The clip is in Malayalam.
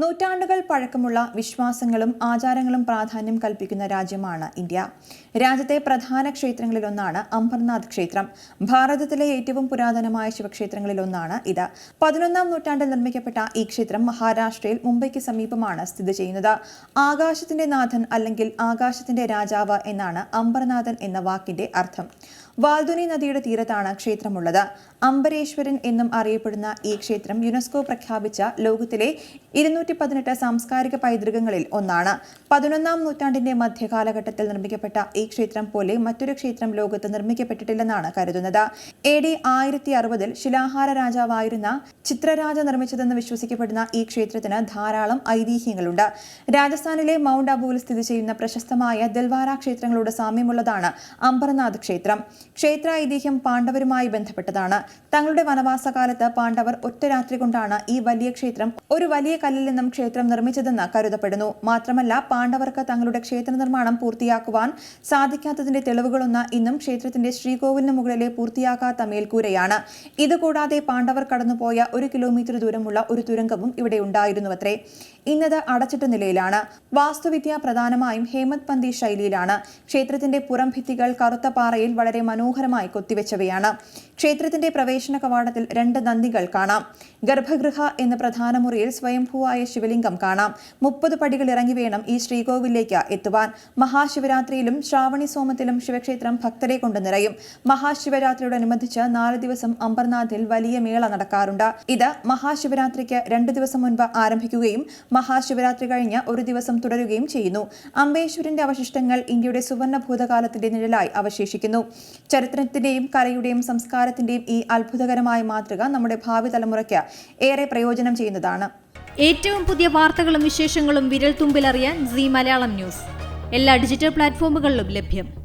നൂറ്റാണ്ടുകൾ പഴക്കമുള്ള വിശ്വാസങ്ങളും ആചാരങ്ങളും പ്രാധാന്യം കൽപ്പിക്കുന്ന രാജ്യമാണ് ഇന്ത്യ. രാജ്യത്തെ പ്രധാന ക്ഷേത്രങ്ങളിലൊന്നാണ് അംബർനാഥ് ക്ഷേത്രം. ഭാരതത്തിലെ ഏറ്റവും പുരാതനമായ ശിവക്ഷേത്രങ്ങളിലൊന്നാണ് ഇത്. പതിനൊന്നാം നൂറ്റാണ്ടിൽ നിർമ്മിക്കപ്പെട്ട ഈ ക്ഷേത്രം മഹാരാഷ്ട്രയിൽ മുംബൈക്ക് സമീപമാണ് സ്ഥിതി ചെയ്യുന്നത്. ആകാശത്തിന്റെ നാഥൻ അല്ലെങ്കിൽ ആകാശത്തിന്റെ രാജാവ് എന്നാണ് അംബർനാഥൻ എന്ന വാക്കിന്റെ അർത്ഥം. വാൽദുനി നദിയുടെ തീരത്താണ് ക്ഷേത്രമുള്ളത്. അംബരേശ്വരൻ എന്നും അറിയപ്പെടുന്ന ഈ ക്ഷേത്രം യുനെസ്കോ പ്രഖ്യാപിച്ച ലോകത്തിലെ ഇരുന്നൂറ്റി പതിനെട്ട് സാംസ്കാരിക പൈതൃകങ്ങളിൽ ഒന്നാണ്. പതിനൊന്നാം നൂറ്റാണ്ടിന്റെ മധ്യകാലഘട്ടത്തിൽ നിർമ്മിക്കപ്പെട്ട ഈ ക്ഷേത്രം പോലെ മറ്റൊരു ക്ഷേത്രം ലോകത്ത് നിർമ്മിക്കപ്പെട്ടിട്ടില്ലെന്നാണ് കരുതുന്നത്. എ ഡി ആയിരത്തി അറുപതിൽ ശിലാഹാര രാജാവായിരുന്ന ചിത്രരാജ നിർമ്മിച്ചതെന്ന് വിശ്വസിക്കപ്പെടുന്ന ഈ ക്ഷേത്രത്തിന് ധാരാളം ഐതിഹ്യങ്ങളുണ്ട്. രാജസ്ഥാനിലെ മൗണ്ട് അബുവിൽ സ്ഥിതി ചെയ്യുന്ന പ്രശസ്തമായ ദിൽവാര ക്ഷേത്രങ്ങളോട് സാമ്യമുള്ളതാണ് അംബർനാഥ് ക്ഷേത്രം. ക്ഷേത്ര ഐതിഹ്യം പാണ്ഡവരുമായി ബന്ധപ്പെട്ടതാണ്. തങ്ങളുടെ വനവാസകാലത്ത് പാണ്ഡവർ ഒറ്റ രാത്രി കൊണ്ടാണ് ഈ വലിയ ക്ഷേത്രം ഒരു വലിയ കല്ലിൽ നിന്നും ക്ഷേത്രം നിർമ്മിച്ചതെന്ന് കരുതപ്പെടുന്നു. മാത്രമല്ല പാണ്ഡവർക്ക് തങ്ങളുടെ ക്ഷേത്ര നിർമ്മാണം പൂർത്തിയാക്കുവാൻ സാധിക്കാത്തതിന്റെ തെളിവുകളൊന്ന് ഇന്നും ക്ഷേത്രത്തിന്റെ ശ്രീകോവിലിന് മുകളിലെ പൂർത്തിയാക്കാത്ത മേൽക്കൂരയാണ്. ഇതുകൂടാതെ പാണ്ഡവർ കടന്നുപോയ ഒരു കിലോമീറ്റർ ദൂരമുള്ള ഒരു തുരങ്കവും ഇവിടെ ഉണ്ടായിരുന്നുവത്രേ. ഇന്നത് അടച്ചിട്ട നിലയിലാണ്. വാസ്തുവിദ്യ പ്രധാനമായും ഹേമത് പന്തി ശൈലിയിലാണ്. ക്ഷേത്രത്തിന്റെ പുറം ഭിത്തികൾ കറുത്ത പാറയിൽ വളരെ മനോഹരമായി കൊത്തിവെച്ചവയാണ്. ക്ഷേത്രത്തിന്റെ പ്രവേശന കവാടത്തിൽ രണ്ട് നന്ദികൾ കാണാം. ഗർഭഗൃഹ എന്ന പ്രധാന മുറിയിൽ സ്വയംഭൂവായ ശിവലിംഗം കാണാം. മുപ്പത് പടികൾ ഇറങ്ങി വേണം ഈ ശ്രീകോവിലേക്ക് എത്തുവാൻ. മഹാശിവരാത്രിയിലും ശ്രാവണി സോമത്തിലും ശിവക്ഷേത്രം ഭക്തരെ കൊണ്ട് നിറയും. മഹാശിവരാത്രിയോടനുബന്ധിച്ച് നാല് ദിവസം അംബർനാഥിൽ വലിയ മേള നടക്കാറുണ്ട്. ഇത് മഹാശിവരാത്രിക്ക് രണ്ട് ദിവസം മുൻപ് ആരംഭിക്കുകയും മഹാശിവരാത്രി കഴിഞ്ഞ് ഒരു ദിവസം തുടരുകയും ചെയ്യുന്നു. അംബേശ്വരന്റെ അവശിഷ്ടങ്ങൾ ഇന്ത്യയുടെ സുവർണ ഭൂതകാലത്തിന്റെ നിഴലായി അവശേഷിക്കുന്നു. ചരിത്രത്തിന്റെയും കലയുടെയും സംസ്കാരത്തിന്റെയും ഈ അത്ഭുതകരമായ മാതൃക നമ്മുടെ ഭാവി തലമുറയ്ക്ക് ഏറെ പ്രയോജനം ചെയ്യുന്നതാണ്. ഏറ്റവും പുതിയ വാർത്തകളും വിശേഷങ്ങളും വിരൽ തുമ്പിലറിയാൻ സി മലയാളം ന്യൂസ്. എല്ലാ ഡിജിറ്റൽ പ്ലാറ്റ്ഫോമുകളിലും ലഭ്യം.